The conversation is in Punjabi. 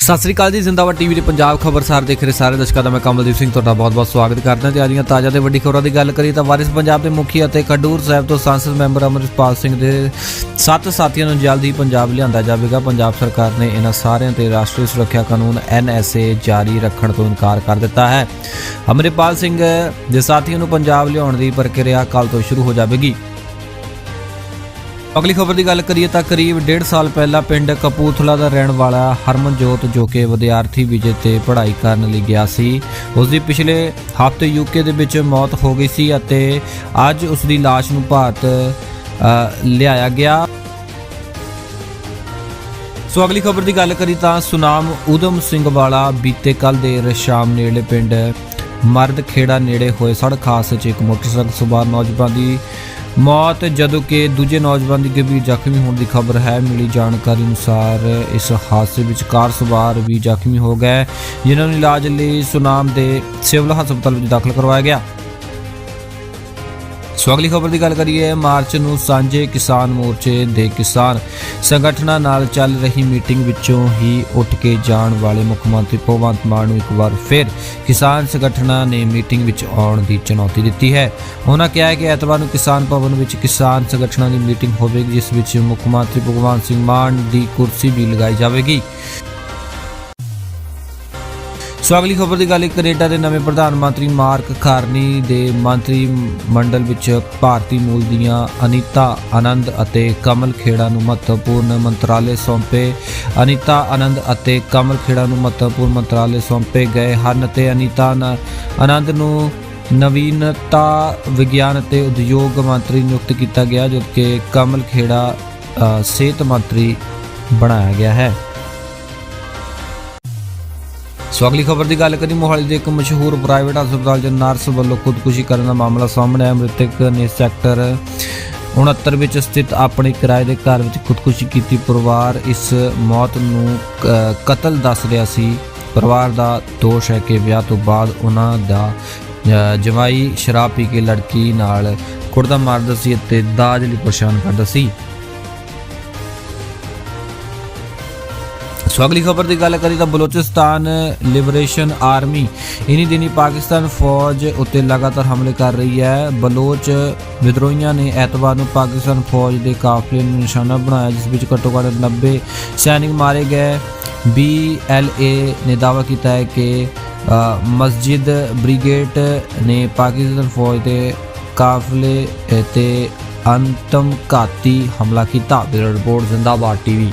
ਸਤਿ ਸ੍ਰੀ ਅਕਾਲ ਜੀ, ਜ਼ਿੰਦਾਬਾਦ ਟੀਵੀ ਦੇ ਪੰਜਾਬ ਖਬਰਸਾਰ ਦੇਖ ਰਹੇ ਸਾਰੇ ਦਰਸ਼ਕਾਂ ਦਾ ਮੈਂ ਕਮਲਦੀਪ ਸਿੰਘ ਤੁਹਾਡਾ ਬਹੁਤ-ਬਹੁਤ ਸਵਾਗਤ ਕਰਦਾ। ਤੇ ਦੀਆਂ ਤਾਜ਼ਾ ਤੇ ਵੱਡੀ ਖਬਰਾਂ ਦੀ ਗੱਲ ਕਰੀਏ ਤਾਂ ਵਾਰਿਸ ਪੰਜਾਬ ਦੇ ਮੁਖੀ ਅਤੇ ਖਡੂਰ ਸਾਹਿਬ ਤੋਂ ਸੰਸਦ ਮੈਂਬਰ ਅਮਰਿਤਪਾਲ ਸਿੰਘ ਦੇ ਸੱਤ ਸਾਥੀਆਂ ਨੂੰ ਜਲਦ ਹੀ ਪੰਜਾਬ ਲਿਆਂਦਾ ਜਾਵੇਗਾ। ਪੰਜਾਬ ਸਰਕਾਰ ਨੇ ਇਹਨਾਂ ਸਾਰਿਆਂ ਤੇ ਰਾਸ਼ਟਰੀ ਸੁਰੱਖਿਆ ਕਾਨੂੰਨ ਐਨਐਸਏ ਜਾਰੀ ਰੱਖਣ ਤੋਂ ਇਨਕਾਰ ਕਰ ਦਿੱਤਾ ਹੈ। ਅਮਰਿਤਪਾਲ ਸਿੰਘ ਦੇ ਸਾਥੀਆਂ ਨੂੰ ਪੰਜਾਬ ਲਿਆਉਣ ਦੀ ਪ੍ਰਕਿਰਿਆ ਕੱਲ ਤੋਂ ਸ਼ੁਰੂ ਹੋ ਜਾਵੇਗੀ। ਅਗਲੀ ਖਬਰ ਦੀ ਗੱਲ ਕਰੀਏ ਤਾਂ ਕਰੀਬ 1.5 ਸਾਲ ਪਹਿਲਾਂ ਪਿੰਡ ਕਪੂਰਥਲਾ ਦਾ ਰਹਿਣ ਵਾਲਾ ਹਰਮਨਜੋਤ, ਜੋ ਕਿ ਵਿਦਿਆਰਥੀ ਵੀਜ਼ੇ ਤੇ ਪੜ੍ਹਾਈ ਕਰਨ ਲਈ ਗਿਆ ਸੀ ਉਸ ਦੀ ਪਿਛਲੇ ਹਫ਼ਤੇ ਯੂਕੇ ਦੇ ਵਿੱਚ ਮੌਤ ਹੋ ਗਈ ਸੀ ਅਤੇ ਅੱਜ ਉਸ ਦੀ ਲਾਸ਼ ਨੂੰ ਭਾਰਤ ਲਿਆਇਆ ਗਿਆ। ਸੋ ਅਗਲੀ ਖਬਰ ਦੀ ਗੱਲ ਕਰੀ ਤਾਂ ਸੁਨਾਮ ਉਦਮ ਸਿੰਘ ਵਾਲਾ ਬੀਤੇ ਕੱਲ ਦੇਰ ਸ਼ਾਮ ਨੇੜੇ ਪਿੰਡ ਮਰਦ ਖੇੜਾ ਨੇੜੇ ਹੋਏ ਸੜਕ ਹਾਦਸੇ 'ਚ ਇੱਕ ਮੋਟਰਸਾਈਕਲ ਸਵਾਰ ਨੌਜਵਾਨ ਦੀ ਮੌਤ, ਜਦੋਂ ਕਿ ਦੂਜੇ ਨੌਜਵਾਨ ਦੀ ਗੰਭੀਰ ਜ਼ਖਮੀ ਹੋਣ ਦੀ ਖਬਰ ਹੈ, ਮਿਲੀ ਜਾਣਕਾਰੀ ਅਨੁਸਾਰ ਇਸ ਹਾਦਸੇ ਵਿੱਚ ਕਾਰ ਸਵਾਰ ਵੀ ਜ਼ਖਮੀ ਹੋ ਗਏ, ਜਿਨ੍ਹਾਂ ਨੂੰ ਇਲਾਜ ਲਈ ਸੁਨਾਮ ਦੇ ਸਿਵਲ ਹਸਪਤਾਲ ਵਿੱਚ ਦਾਖਲ ਕਰਵਾਇਆ ਗਿਆ। ਸੋ ਅਗਲੀ ਖਬਰ ਦੀ ਗੱਲ ਕਰੀਏ, ਮਾਰਚ ਨੂੰ ਸਾਂਝੇ ਕਿਸਾਨ ਮੋਰਚੇ ਦੇ ਕਿਸਾਨ ਸੰਗਠਨਾਂ ਨਾਲ ਚੱਲ ਰਹੀ ਮੀਟਿੰਗ ਵਿੱਚੋਂ ਹੀ ਉੱਠ ਕੇ ਜਾਣ ਵਾਲੇ ਮੁੱਖ ਮੰਤਰੀ ਭਗਵੰਤ ਮਾਨ ਨੂੰ ਇੱਕ ਵਾਰ ਫਿਰ ਕਿਸਾਨ ਸੰਗਠਨਾਂ ਨੇ ਮੀਟਿੰਗ ਵਿੱਚ ਆਉਣ ਦੀ ਚੁਣੌਤੀ ਦਿੱਤੀ ਹੈ। ਉਹਨਾਂ ਕਿਹਾ ਕਿ ਐਤਵਾਰ ਨੂੰ ਕਿਸਾਨ ਭਵਨ ਵਿੱਚ ਕਿਸਾਨ ਸੰਗਠਨਾਂ ਦੀ ਮੀਟਿੰਗ ਹੋਵੇਗੀ, ਜਿਸ ਵਿੱਚ ਮੁੱਖ ਮੰਤਰੀ ਭਗਵੰਤ ਸਿੰਘ ਮਾਨ ਦੀ ਕੁਰਸੀ ਵੀ ਲਗਾਈ ਜਾਵੇਗੀ। ਸੋ ਅਗਲੀ ਖਬਰ ਦੀ ਗੱਲ ਕੈਨੇਡਾ ਦੇ ਨਵੇਂ ਪ੍ਰਧਾਨ ਮੰਤਰੀ ਮਾਰਕ ਖਾਰਨੀ ਦੇ ਮੰਤਰੀ ਮੰਡਲ ਵਿੱਚ ਭਾਰਤੀ ਮੂਲ ਦੀਆਂ ਅਨੀਤਾ ਆਨੰਦ ਅਤੇ ਕਮਲ ਖੇੜਾ ਨੂੰ ਮਹੱਤਵਪੂਰਨ ਮੰਤਰਾਲੇ ਸੌਂਪੇ। ਅਨੀਤਾ ਆਨੰਦ ਅਤੇ ਕਮਲ ਖੇੜਾ ਨੂੰ ਮਹੱਤਵਪੂਰਨ ਮੰਤਰਾਲੇ ਸੌਂਪੇ ਗਏ ਹਨ ਤੇ ਅਨੀਤਾ ਨ- ਆਨੰਦ ਨੂੰ ਨਵੀਨਤਾ ਵਿਗਿਆਨ ਅਤੇ ਉਦਯੋਗ ਮੰਤਰੀ ਨਿਯੁਕਤ ਕੀਤਾ ਗਿਆ, ਜਦਕਿ ਕਮਲ ਖੇੜਾ ਸਿਹਤ ਮੰਤਰੀ ਬਣਾਇਆ ਗਿਆ ਹੈ। ਸੋ ਅਗਲੀ ਖਬਰ ਦੀ ਗੱਲ ਕਰੀ ਮੋਹਾਲੀ ਦੇ ਇੱਕ ਮਸ਼ਹੂਰ ਪ੍ਰਾਈਵੇਟ ਹਸਪਤਾਲ 'ਚ ਨਰਸ ਵੱਲੋਂ ਖੁਦਕੁਸ਼ੀ ਕਰਨ ਦਾ ਮਾਮਲਾ ਸਾਹਮਣੇ ਆਇਆ। ਮ੍ਰਿਤਕ ਨੇ ਸੈਕਟਰ 69 ਵਿੱਚ ਸਥਿਤ ਆਪਣੇ ਕਿਰਾਏ ਦੇ ਘਰ ਵਿੱਚ ਖੁਦਕੁਸ਼ੀ ਕੀਤੀ। ਪਰਿਵਾਰ ਇਸ ਮੌਤ ਨੂੰ ਕ- ਕਤਲ ਦੱਸ ਰਿਹਾ ਸੀ। ਪਰਿਵਾਰ ਦਾ ਦੋਸ਼ ਹੈ ਕਿ ਵਿਆਹ ਤੋਂ ਬਾਅਦ ਉਹਨਾਂ ਦਾ ਜਵਾਈ ਸ਼ਰਾਬ ਪੀ ਕੇ ਲੜਕੀ ਨਾਲ ਕੁੜਦਾ ਮਾਰਦਾ ਸੀ ਅਤੇ ਦਾਜ ਲਈ ਪਰੇਸ਼ਾਨ ਕਰਦਾ ਸੀ। ਸੋ ਅਗਲੀ ਖਬਰ ਦੀ ਗੱਲ ਕਰੀ ਤਾਂ ਬਲੋਚਿਸਤਾਨ ਲਿਬਰੇਸ਼ਨ ਆਰਮੀ ਇਨੀ ਦਿਨੀ ਪਾਕਿਸਤਾਨ ਫੌਜ ਉੱਤੇ ਲਗਾਤਾਰ ਹਮਲੇ ਕਰ ਰਹੀ ਹੈ। ਬਲੋਚ ਵਿਦਰੋਹੀਆਂ ਨੇ ਐਤਵਾਰ ਨੂੰ ਪਾਕਿਸਤਾਨ ਫੌਜ ਦੇ ਕਾਫਲੇ ਨੂੰ ਨਿਸ਼ਾਨਾ ਬਣਾਇਆ ਜਿਸ ਵਿੱਚ ਘੱਟੋ ਘੱਟ 90 ਸੈਨਿਕ ਮਾਰੇ ਗਏ। BLA ਨੇ ਦਾਅਵਾ ਕੀਤਾ ਹੈ ਕਿ ਮਸਜਿਦ ਬ੍ਰਿਗੇਡ ਨੇ ਪਾਕਿਸਤਾਨ ਫੌਜ ਦੇ ਕਾਫਲੇ ਅ, ਤੇ ਅੰਤਮ ਘਾਤੀ ਹਮਲਾ ਕੀਤਾ। Bureau report Zindabad TV.